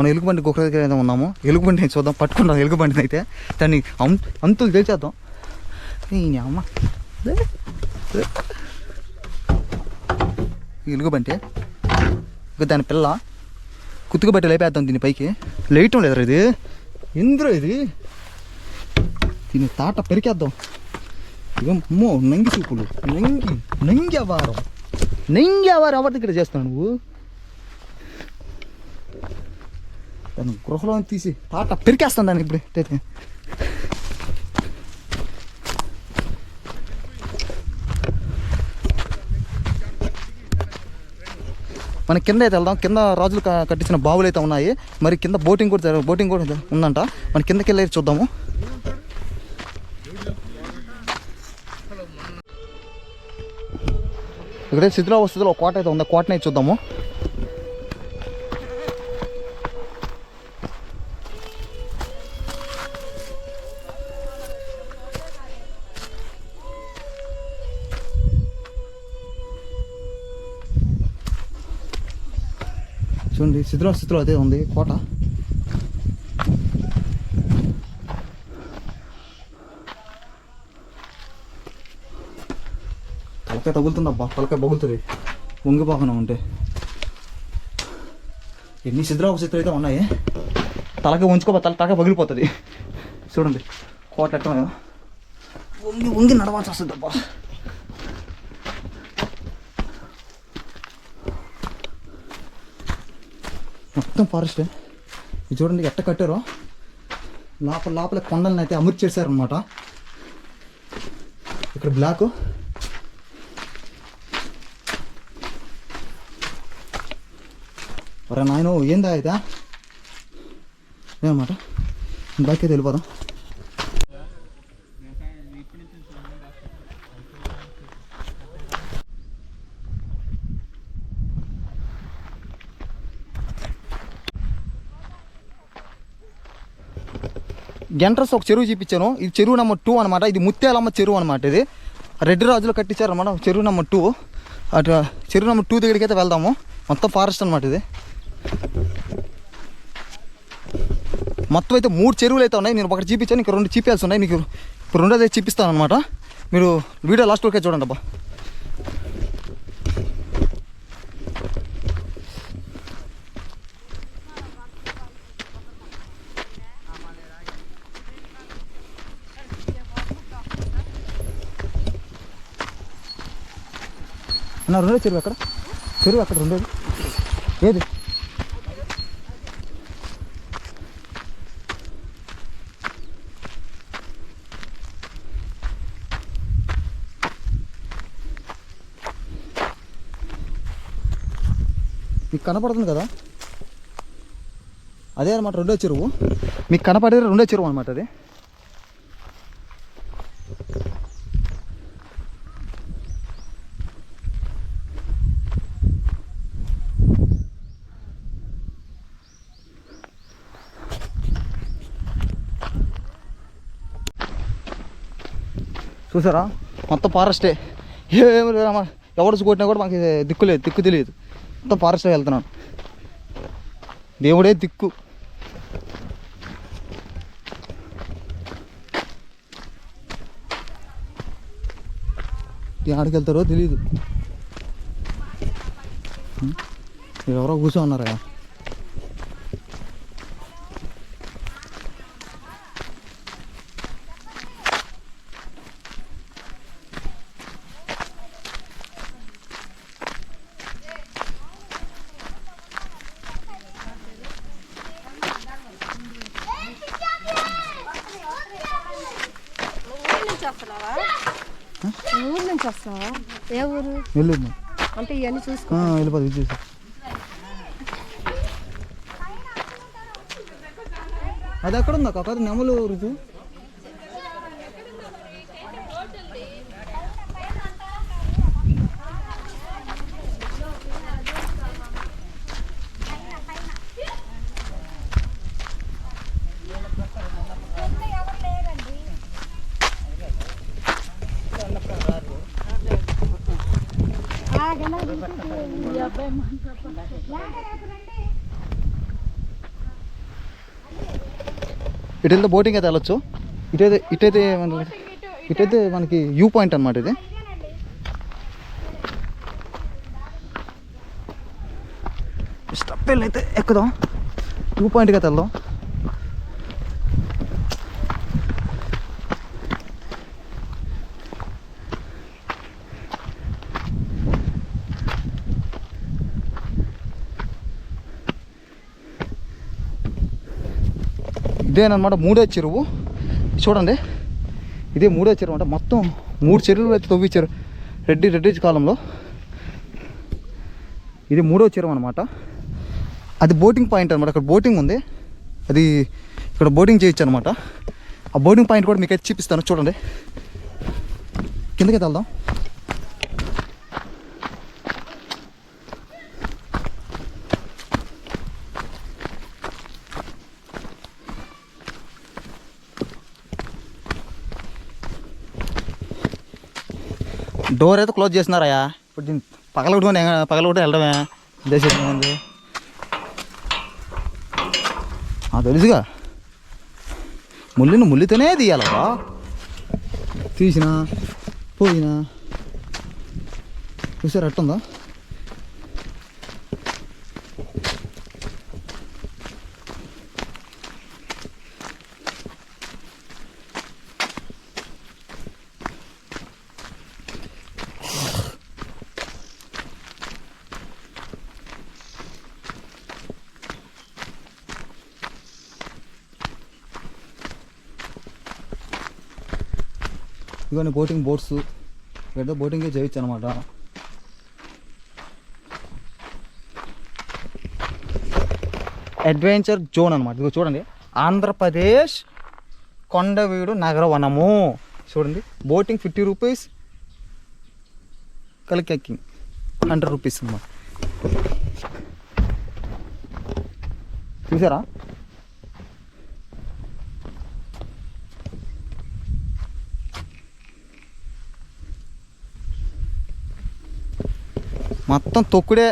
మనం ఎలుగుబంటి గుహ దగ్గర ఏదో ఉన్నాము నేను చూద్దాం పట్టుకుంటాం ఎలుగుబంటిని అయితే. దాన్ని అం అంతులు తెలిచేద్దాం. ఈ అమ్మ. ఎలుగుబంటి. ఇక దాని పిల్ల కుతుకు లేపేద్దాం దీని పైకి. లేయటం లేదురా ఇది. ఎందులో ఇది? దీని తాట పెరికేద్దాం. ఇవమ్మో నంగి చూపులు. నంగి నంగి అవారం. నంగి అవారం ఎవరి దగ్గర చేస్తావు నువ్వు? దాన్ని గృహలో తీసి పాట పెరికేస్తాను దాన్ని ఇప్పుడు అయితే మన కింద అయితే వెళ్దాం. కింద రాజులు కట్టించిన బావులు అయితే ఉన్నాయి. మరి కింద బోటింగ్ కూడా బోటింగ్ కూడా ఉందంట. మన కిందకి వెళ్ళి చూద్దాము. ఇక్కడే శిథిలావస్థితిలో ఒక కోట అయితే ఉంది. కోటనే చూద్దాము. శిథిలా స్థితిలో అదే ఉంది కోట తలకాయ తగులుతుందబ్బా తలకాయ బగులుతుంది వంగిపోకుండా ఉంటే ఎన్ని శిథిలా స్థితులు అయితే ఉన్నాయి తలకాయ ఉంచుకోబా తల తలకాయ పగిలిపోతుంది చూడండి కోట ఎట్టమే ఉంగి వంగి వంగి నడవాల్సి వస్తుంది అబ్బా మొత్తం ఫారెస్టే ఇది చూడండి ఎట్ట కట్టారో. లోపల లోపల కొండలను అయితే అమర్చేశారనమాట ఇక్కడ బ్లాక్. ఒరే నాయన ఏందా అయితే ఏమన్నమాట? బైక్ అయితే వెళ్ళిపోదాం గెంట్రస్ ఒక చెరువు చూపించాను. ఇది చెరువు నెంబర్ టూ అనమాట ఇది ముత్యాలమ్మ చెరువు అనమాట ఇది. రెడ్డి రాజులు కట్టించారనమాట చెరువు నెంబర్ టూ అటు చెరువు నెంబర్ టూ దగ్గరికి అయితే వెళ్దాము. మొత్తం ఫారెస్ట్ అనమాట ఇది. మొత్తం అయితే మూడు చెరువులు అయితే ఉన్నాయి. నేను ఒకటి చూపించాను. ఇంకా రెండు చూపించాల్సి ఉన్నాయి. మీకు ఇప్పుడు రెండోది అయితే చూపిస్తాను అనమాట మీరు వీడియో లాస్ట్ వరకే చూడండి అబ్బా. అన్న రెండో చెరువు ఎక్కడ? చెరువు ఎక్కడ రెండోది? ఏది? మీకు కనపడుతుంది కదా? అదే అనమాట రెండో చెరువు. మీకు కనపడేది రెండో చెరువు అనమాట అది. చూసారా? మొత్తం ఫారెస్టే ఏమి లేదు ఎవరు కొట్టినా కూడా మాకు దిక్కు లేదు దిక్కు తెలియదు. మొత్తం ఫారెస్ట్లో వెళ్తున్నాను దేవుడే దిక్కు. ఆడికి వెళ్తారో తెలియదు ఎవరో కూర్చో ఉన్నారా నుంచి వస్తావా ఏ ఊరు? వెళ్ళింది అంటే ఇవన్నీ చూసుకో. వెళ్ళిపోదు ఇది చేసి అది ఎక్కడ ఉందా కాక అది ఇటు వెళ్తే బోటింగ్ అయితే వెళ్ళొచ్చు. ఇటైతే ఇటైతే ఇటైతే మనకి వ్యూ పాయింట్ అనమాట ఇది. స్టెప్ వెళ్ళి అయితే ఎక్కుదాం. వ్యూ పాయింట్కి అయితే వెళ్దాం. ఇదేనమాట మూడో చెరువు. చూడండి. ఇదే మూడో చెరువు అంటే. మొత్తం మూడు చెరువులు అయితే తవ్వించారు. రెడ్డి రెడ్డి కాలంలో. ఇది మూడో చెరువు అనమాట అది బోటింగ్ పాయింట్ అనమాట అక్కడ బోటింగ్ ఉంది. అది ఇక్కడ బోటింగ్ చేయొచ్చు అనమాట ఆ బోటింగ్ పాయింట్ కూడా మీకు అయితే చూపిస్తాను. చూడండి. కిందకి వెళ్దాం. డోర్ అయితే క్లోజ్ చేస్తున్నారయ్యా. ఇప్పుడు దీన్ని పగలగొట్టుకొని పగలగొట్టి వెళ్ళడమే. దేశం ఉంది తెలుసుగా. ముళ్ళుని ముళ్ళితోనే తీయాలబ్బా తీసినా పోయినా. చూసారు అట్టుందా? కొన్ని బోటింగ్ బోట్స్ పెద్ద బోటింగే చేయొచ్చు అనమాట అడ్వెంచర్ జోన్ అనమాట ఇదిగో చూడండి. ఆంధ్రప్రదేశ్ కొండవీడు నగర వనము చూడండి. Boating fifty rupees kayaking hundred rupees అన్నమాట. చూసారా? మొత్తం తొక్కుడే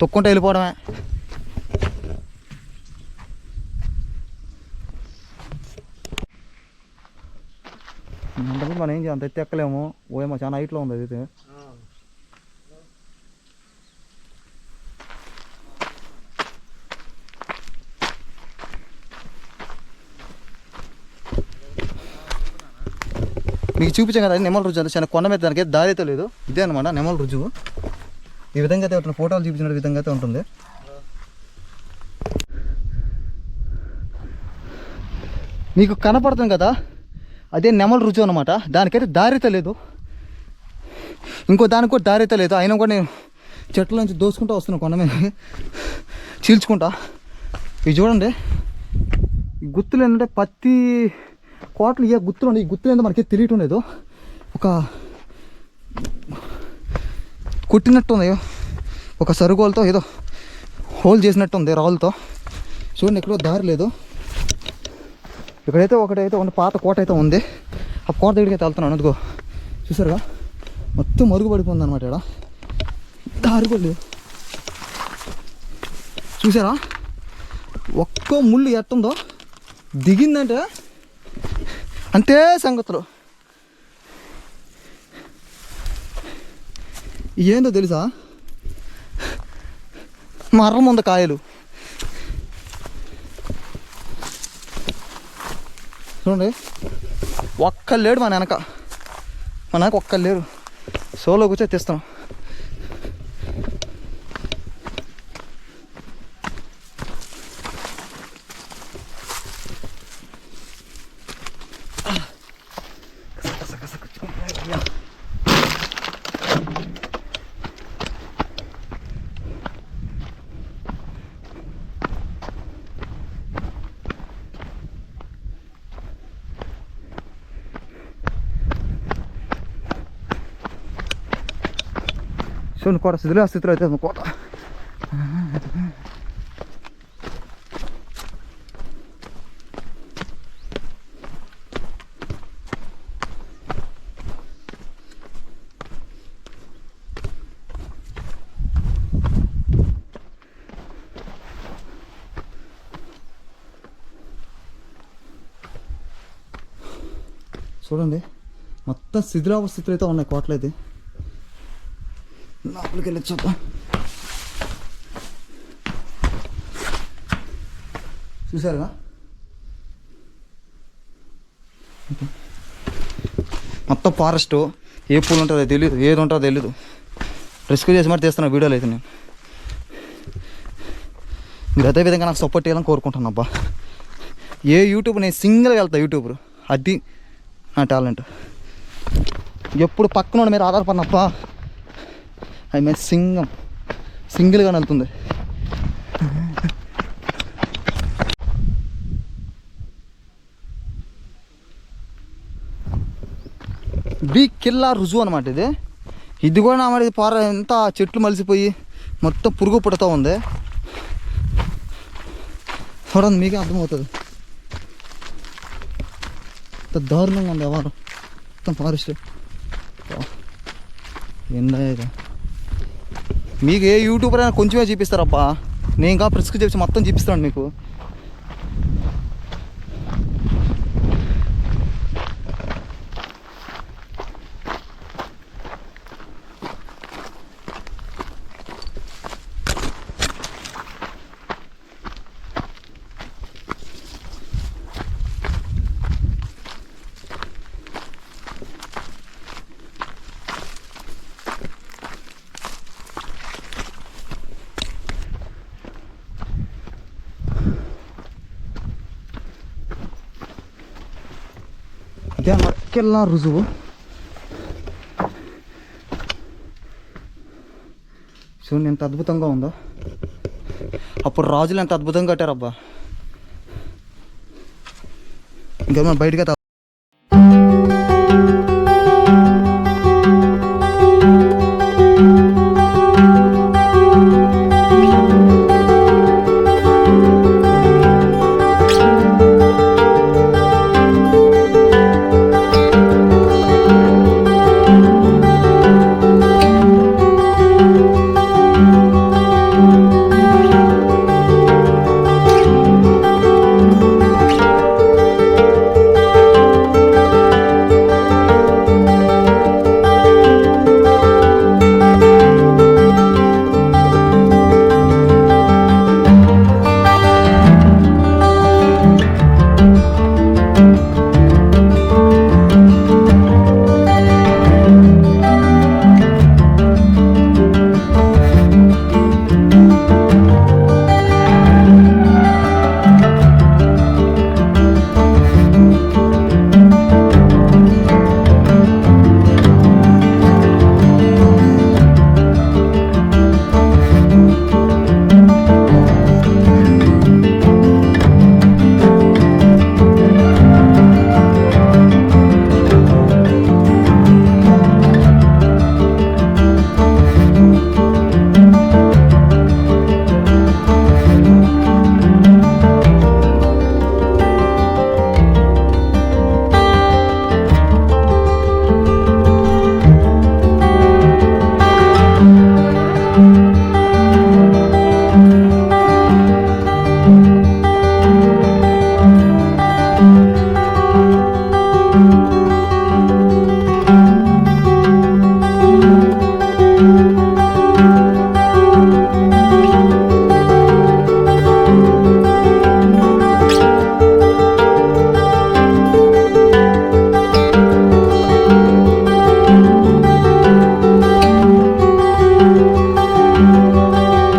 తొక్కుంటే వెళ్ళిపోవడమే. అంటే మనం ఏం చేయాలి? అంత ఎత్తి ఎక్కలేము. ఓయేమో చాలా హైట్లో ఉంది అది మీకు చూపించాం కదా నెమల రుజువు అంటే. చిన్న కొండ మీద దానికి దారి అయితే లేదు. ఇదే అనమాట నెమల రుజువు. ఈ విధంగా అయితే ఉంటుంది ఫోటోలు చూపించిన విధంగా అయితే ఉంటుంది. మీకు కనపడుతుంది కదా అదే నెమల రుజువు అనమాట దానికైతే దారి అయితే లేదు. ఇంకో దానికి కూడా దారి అయితే లేదు. అయినా కూడా నేను చెట్ల నుంచి దోసుకుంటూ వస్తున్నాను కొండ మీద. చీల్చుకుంటా. ఇవి చూడండి. గుర్తులు ఏంటంటే పత్తి కోటలు ఏ గుర్తులు ఉన్నాయి. ఈ గుర్తులు ఏదో మనకి తెలియటం లేదు. ఒక కొట్టినట్టు ఉంది ఒక సరుగోలతో ఏదో హోల్ చేసినట్టు ఉంది రాళ్ళతో. చూడండి ఎక్కడో దారి లేదు. ఇక్కడైతే ఒకటైతే ఉంది పాత కోట అయితే ఉంది. ఆ కోట దగ్గరికి అయితే వెళ్తున్నాను. అందుకో చూసారుగా? మొత్తం మరుగుపడిపోయింది అనమాట ఇక్కడ. దారి కూడా లేదు. చూసారా? ఒక్కో ముళ్ళు ఎట్టుందో దిగిందంటే అంతే సంగతులు. ఏందో తెలుసా? మర్రం ఉంది కాయలు. చూడండి. ఒక్క లేడు మన వెనక మన వెనక ఒక్క లేరు. సోలో కూర్చొని తెస్తాం. ಸೊ ಇನ್ನು ಕೊರ ಸಿದ್ಲು ಅಸ್ತಿತ್ರ ಐತೆ ಅದನ್ನು ಕೋತ చూడండి మొత్తం శిథిలావస్థితులు అయితే ఉన్నాయి కోట్లయితే లోపలికి వెళ్ళి చూద్దాం. చూసారుగా మొత్తం ఫారెస్ట్ ఏ పూలు ఉంటుందో తెలియదు ఏది ఉంటుందో తెలియదు రిస్క్ చేసి మరి తీస్తున్నా వీడియోలు అయితే నేను. మీరు అదే విధంగా నాకు సపోర్ట్ చేయాలని కోరుకుంటున్నాను అబ్బా. ఏ యూట్యూబ్ నేను సింగిల్గా వెళ్తా యూట్యూబ్. అది నా టాలెంట్. ఎప్పుడు పక్కన మీరు ఆధారపడినప్పా ఐ మీన్ సింగం. సింగిల్గా వెళ్తుంది బి కిల్లా రుజువు అనమాట ఇది. ఇది కూడా నా మరి పార ఎంత చెట్లు మలిసిపోయి మొత్తం పురుగు పుడతా ఉంది. చూడండి మీకే అర్థమవుతుంది. ఎంత దారుణంగా ఉంది ఎవరు మొత్తం ఫారెస్ట్ ఏందా ఇది? మీకు ఏ యూట్యూబర్ అయినా కొంచెమే చూపిస్తారప్పా నేను ఇంకా ప్రిస్క్ చెప్పి మొత్తం చూపిస్తాను మీకు. ఇదే మక్కెల్లా రుజువు. చూడండి ఎంత అద్భుతంగా ఉందో. అప్పుడు రాజులు ఎంత అద్భుతంగా కట్టారబ్బా. ఇంకా మనం బయటకి